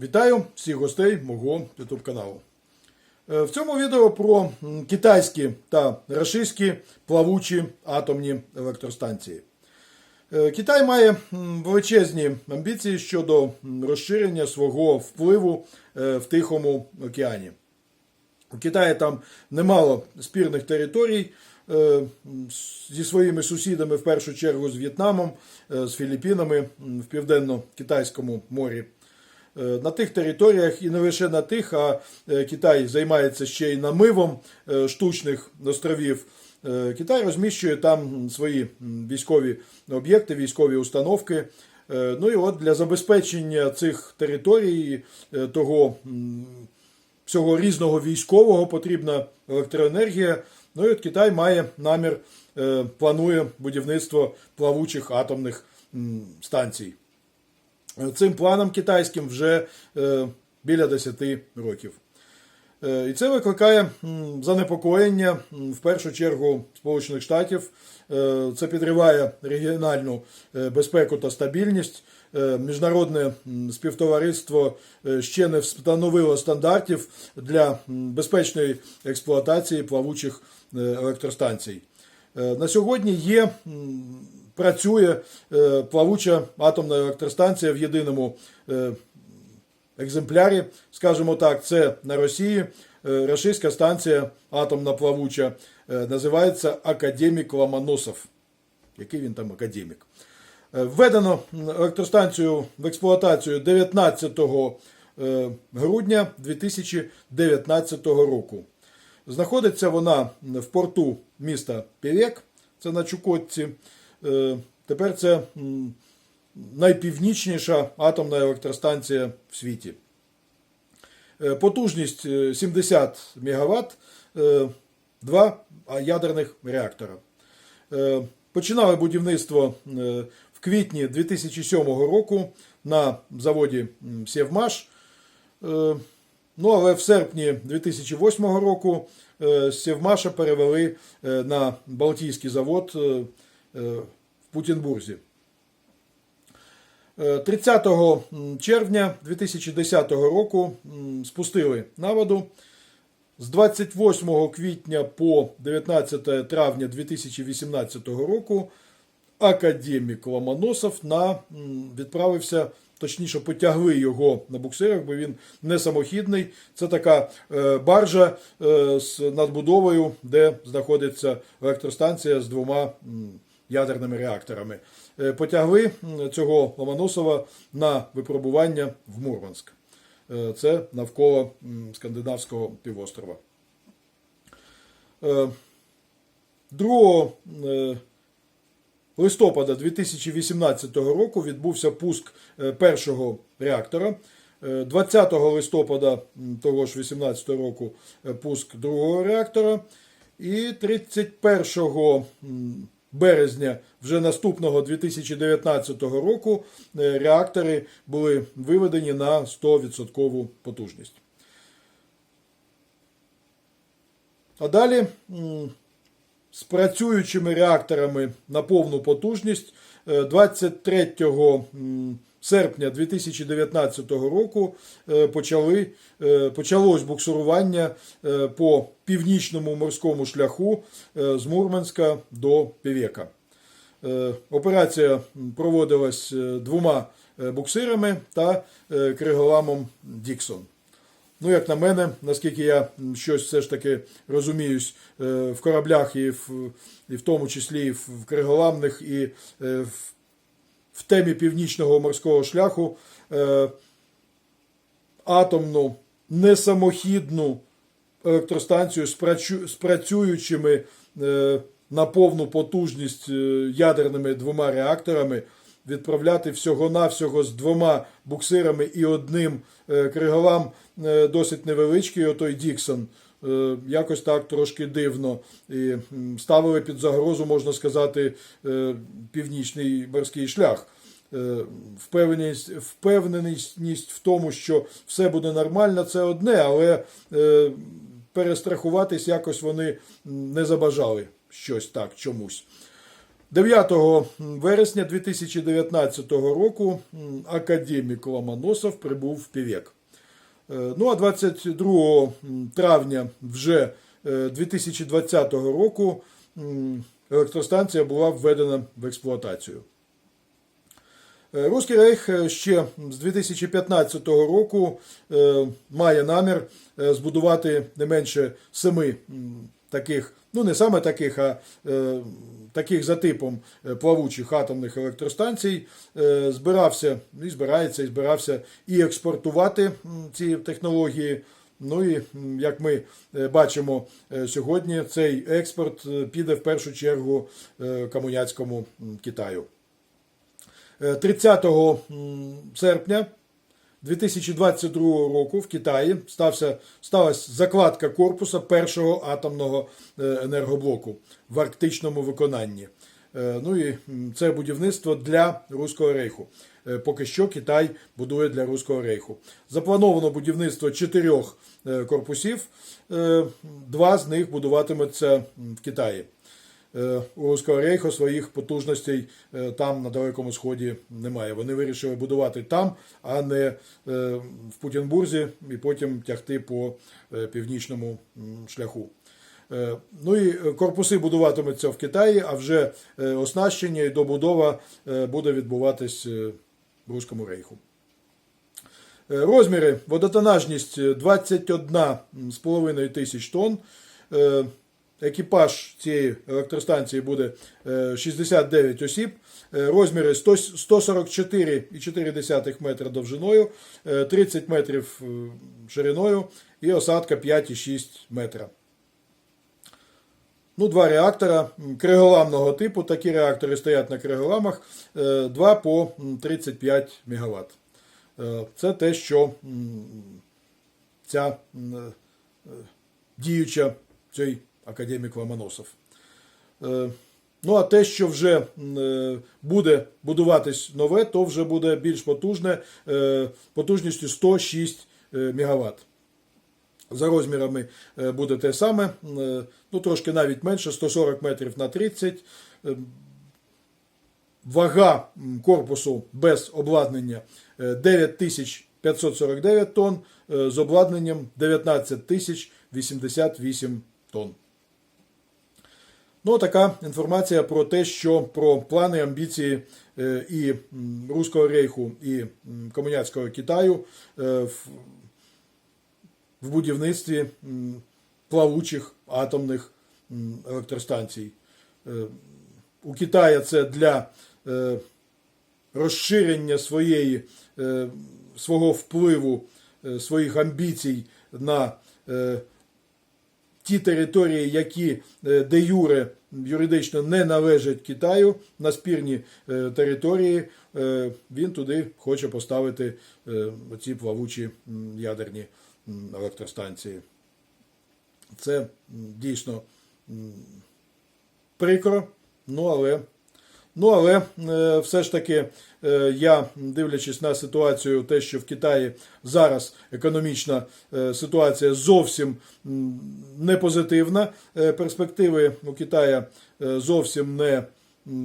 Вітаю всіх гостей мого YouTube каналу. Е, В цьому відео про китайські та рашистські плавучі атомні електростанції. Е, Китай має величезні амбіції щодо розширення свого впливу е, в Тихому океані. У Китаї там немало спірних територій зі своїми сусідами, в першу чергу з В'єтнамом, з Філіппінами в південно-китайському морі. Е, На тих територіях і не лише на тих, а е, Китай займається ще й намивом е, штучних островів. Китай розміщує там свої військові об'єкти, військові установки. Ну і от для забезпечення цих територій, того всього різного військового потрібна електроенергія. Ну і от Китай має намір, планує будівництво плавучих атомних станцій. Е, Цим планом китайським вже е, біля 10 років. Е, І це викликає занепокоєння в першу чергу Сполучених Штатів. Це підриває регіональну безпеку та стабільність. Міжнародне співтовариство ще не встановило стандартів для безпечної експлуатації плавучих електростанцій. На сьогодні є, працює е, плавуча атомна електростанція в єдиному е, екземплярі, скажімо так, це на Росії. Е, Російська станція атомна плавуча називається Академік Ломоносов. Який він там академік? Введено електростанцію в експлуатацію 19 е, грудня 2019 року. Знаходиться вона в порту міста Пєвек, це на Чукотці. Е, Тепер це найпівнічніша атомна електростанція в світі. Е, Потужність е, 70 МВт, два ядерних реактора. Е, Починали будівництво е, в квітні 2007 року на заводі Сєвмаш. Е, Ну, але в серпні 2008 року е, Сєвмаша перевели е, на Балтійський завод е, е, Путінбурзі. Е, 30 червня 2010 року спустили на воду. З 28 квітня по 19 травня 2018 року академік Ломоносов на, відправився, точніше, потягли його на буксирах, бо він не самохідний. Це така е, баржа е, з надбудовою, де знаходиться електростанція з двома ядерними реакторами. Е, потягли цього Ломоносова на випробування в Мурманськ. Е, Це навколо скандинавського півострова. Е, 2 е, листопада 2018 року відбувся пуск першого реактора. Е, 20 листопада того ж 2018 року пуск другого реактора. І 31 м, березня вже наступного 2019 року е, реактори були виведені на 100% потужність. А далі з працюючими реакторами на повну потужність е, 23 м, серпня 2019 року е, почали, е, почалось буксурування е, по північному морському шляху з Мурманська до Півека. Операція проводилась двома буксирами та криголамом Діксон. Ну, як на мене, наскільки я щось все ж таки розуміюсь в кораблях і в, і в тому числі в криголамних, і в, в темі північного морського шляху, е, атомну несамохідну електростанцію з працю- з працюючими е, на повну потужність е, ядерними двома реакторами відправляти всього-навсього з двома буксирами і одним е, криголам е, досить невеличкий, отой Діксон. Е, Якось так трошки дивно. І ставили під загрозу, можна сказати, е, північний морський шлях. Е, Впевненість, впевненість в тому, що все буде нормально, це одне, але перестрахуватись якось вони не забажали щось так чомусь. 9 вересня 2019 року академік Ломоносов прибув в Півек. Е, Ну а 22 травня вже е, 2020 року електростанція була введена в експлуатацію. Е, Руський Рейх е, ще з 2015 року е, має намір е, збудувати не менше семи таких, ну не саме таких, а е, таких за типом е, плавучих атомних електростанцій. Е, Збирався і збирається, і збирався і експортувати ці технології. Ну і як ми е, бачимо е, сьогодні, цей експорт піде в першу чергу комуняцькому Китаю. Е, 30 серпня 2022 року в Китаї стався, сталася закладка корпуса першого атомного е, енергоблоку в арктичному виконанні. Е, Ну і це будівництво для Руського рейху. Е, Поки що Китай будує для Руського рейху. Заплановано будівництво чотирьох корпусів. Два з них будуватиметься в Китаї. Е, у Руського рейху своїх потужностей е, там на Далекому Сході немає. Вони вирішили будувати там, а не е, в Путінбурзі і потім тягти по північному шляху. Ну і корпуси будуватимуться в Китаї, а вже оснащення і добудова буде відбуватись в Руському рейху. Розміри водотонажність е, 21,5 тисяч тонн. Е, Екіпаж цієї електростанції буде е, 69 осіб. Е, Розміри 144,4 метра довжиною, е, 30 метрів е, шириною і осадка 5,6 метра. Ну, два реактора криголамного типу. Такі реактори стоять на криголамах. е, Два по 35 МВт. Це те, що ця е, діюча цей академік Ломоносов. Е, Ну, а те, що вже е, буде будуватись нове, то вже буде більш потужне, е, потужністю 106 МВт. За розмірами буде те саме, ну трошки навіть менше, 140 метрів на 30. Е, Вага корпусу без обладнання е, 9549 тонн, з обладнанням 19088 тонн. Ну, така інформація про те, що про плани, амбіції е, і Руського рейху, і комуняцького Китаю е, в будівництві плавучих атомних електростанцій. Е, У Китаї це для розширення своєї, свого впливу, своїх амбіцій на ті території, які е, де юре юридично не належать Китаю, на спірні е, території, е, він туди хоче поставити ці плавучі ядерні електростанції. Це дійсно прикро, ну але. Ну, але е, все ж таки, е, я, дивлячись на ситуацію, те, що в Китаї зараз економічна е, ситуація зовсім не позитивна, перспективи у Китая зовсім не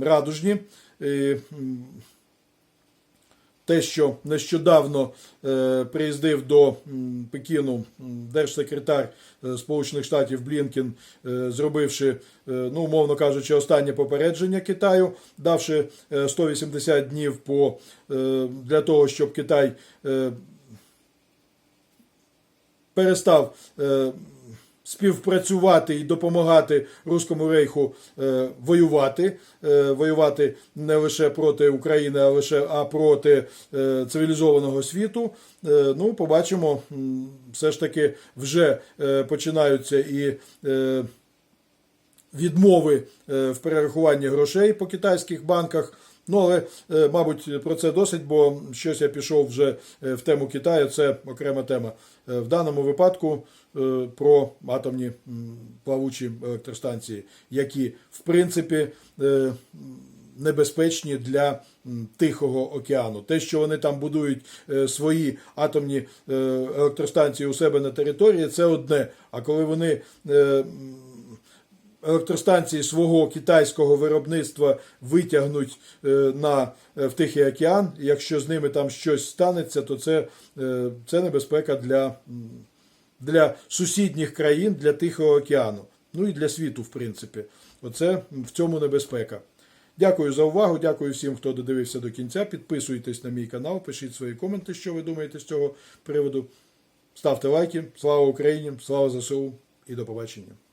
радужні. І, те, що нещодавно е, приїздив до Пекіну держсекретар е, Сполучених Штатів Блінкен, е, зробивши, ну, умовно кажучи, останнє попередження Китаю, давши е, 180 днів по, для того, щоб Китай перестав співпрацювати і допомагати Руському рейху е, воювати, е, воювати не лише проти України, а лише а проти е, цивілізованого світу. Е, ну, побачимо, все ж таки вже е, починаються і. Е, відмови е, в перерахуванні грошей по китайських банках. Ну, але, е, мабуть, про це досить, бо щось я пішов вже е, в тему Китаю, це окрема тема. В даному випадку про атомні плавучі електростанції, які, в принципі, е, небезпечні для Тихого океану. Те, що вони там будують е, свої атомні е, електростанції у себе на території, це одне. А коли вони е, електростанції свого китайського виробництва витягнуть е, на, е, в Тихий океан. Якщо з ними там щось станеться, то це, е, це небезпека для, для сусідніх країн, для Тихого океану. Ну і для світу, в принципі. Оце в цьому небезпека. Дякую за увагу. Дякую всім, хто додивився до кінця. Підписуйтесь на мій канал, пишіть свої коменти, що ви думаєте з цього приводу. Ставте лайки. Слава Україні! Слава ЗСУ і до побачення!